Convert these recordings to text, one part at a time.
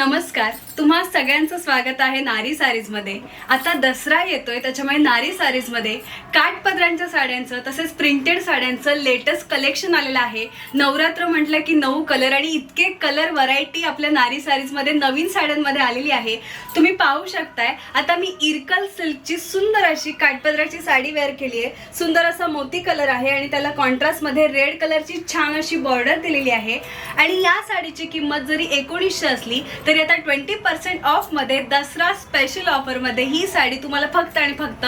नमस्कार. तुम्हा सगळ्यांचं स्वागत आहे नारी सारीजमध्ये. आता दसरा येतोय त्याच्यामुळे नारी सारीजमध्ये काठपदरांच्या साड्यांचं तसेच प्रिंटेड साड्यांचं लेटेस्ट कलेक्शन आलेलं आहे. नवरात्र म्हटलं की नऊ कलर आणि इतके कलर व्हरायटी आपल्या नारी सारीजमध्ये नवीन साड्यांमध्ये आलेली आहे. तुम्ही पाहू शकताय आता मी इरकल सिल्कची सुंदर अशी काठपदराची साडी वेअर केली आहे. सुंदर असा मोती कलर आहे आणि त्याला कॉन्ट्रास्टमध्ये रेड कलरची छान अशी बॉर्डर दिलेली आहे. आणि या साडीची किंमत जरी एकोणीसशे असली तरी आता ट्वेंटी पर्सेंट ऑफमध्ये दसरा स्पेशल ऑफरमध्ये ही साडी तुम्हाला फक्त आणि फक्त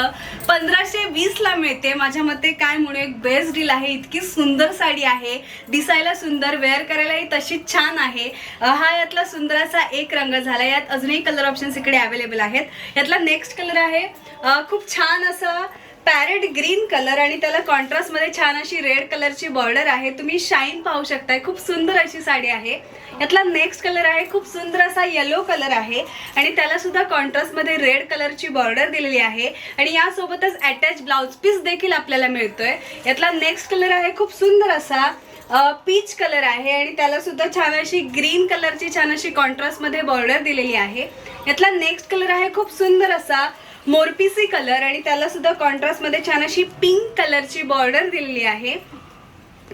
पंधराशे वीसला मिळते. माझ्या मते काय म्हणून एक बेस्ट डील आहे. इतकी सुंदर साडी आहे. दिसायला सुंदर वेअर करायलाही तशीच छान आहे. हा यातला सुंदराचा एक रंग झाला. यात अजूनही कलर ऑप्शन्स इकडे अवेलेबल आहेत. यातला नेक्स्ट कलर आहे. खूप छान असं पॅरेट ग्रीन कलर आणि त्याला कॉन्ट्रास्टमध्ये छान अशी रेड कलरची बॉर्डर आहे. तुम्ही शाईन पाहू शकताय. खूप सुंदर अशी साडी आहे. यातला नेक्स्ट कलर आहे. खूप सुंदर असा येलो कलर आहे. आणि त्याला सुद्धा कॉन्ट्रास्टमध्ये रेड कलरची बॉर्डर दिलेली आहे. आणि यासोबतच अटॅच ब्लाउज पीस देखील आपल्याला मिळतोय. यातला नेक्स्ट कलर आहे. खूप सुंदर असा पीच कलर आहे. आणि त्याला सुद्धा छान अशी ग्रीन कलरची छान अशी कॉन्ट्रास्टमध्ये बॉर्डर दिलेली आहे. यातला नेक्स्ट कलर आहे. खूप सुंदर असा मोरपीसी कलर आणि त्याला सुद्धा कॉन्ट्रास्टमध्ये छान अशी पिंक कलरची बॉर्डर दिलेली आहे.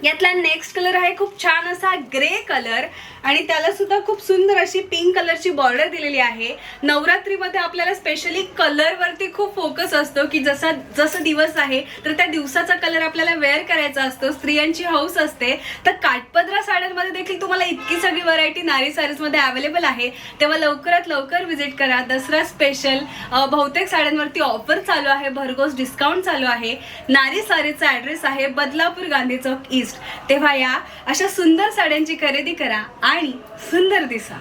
यातला नेक्स्ट कलर आहे खूप छान असा ग्रे कलर आणि त्याला सुद्धा खूप सुंदर अशी पिंक कलरची बॉर्डर दिलेली आहे. नवरात्रीमध्ये आपल्याला स्पेशली कलरवरती खूप फोकस असतो की जसा जसं दिवस आहे तर त्या दिवसाचा कलर आपल्याला वेअर करायचा असतो. स्त्रियांची हौस असते. तर काटपदरा साड्यांमध्ये देखील तुम्हाला इतकी सगळी व्हरायटी नारी साडीजमध्ये अवेलेबल आहे. तेव्हा लवकरात लवकर व्हिजिट करा. दसरा स्पेशल बहुतेक साड्यांवरती ऑफर चालू आहे. भरघोस डिस्काउंट चालू आहे. नारी सारीचा ॲड्रेस आहे बदलापूर गांधी चौक ईस्ट तेव्हा या अशा सुंदर साड्यांची खरेदी करा आणि सुंदर दिसा.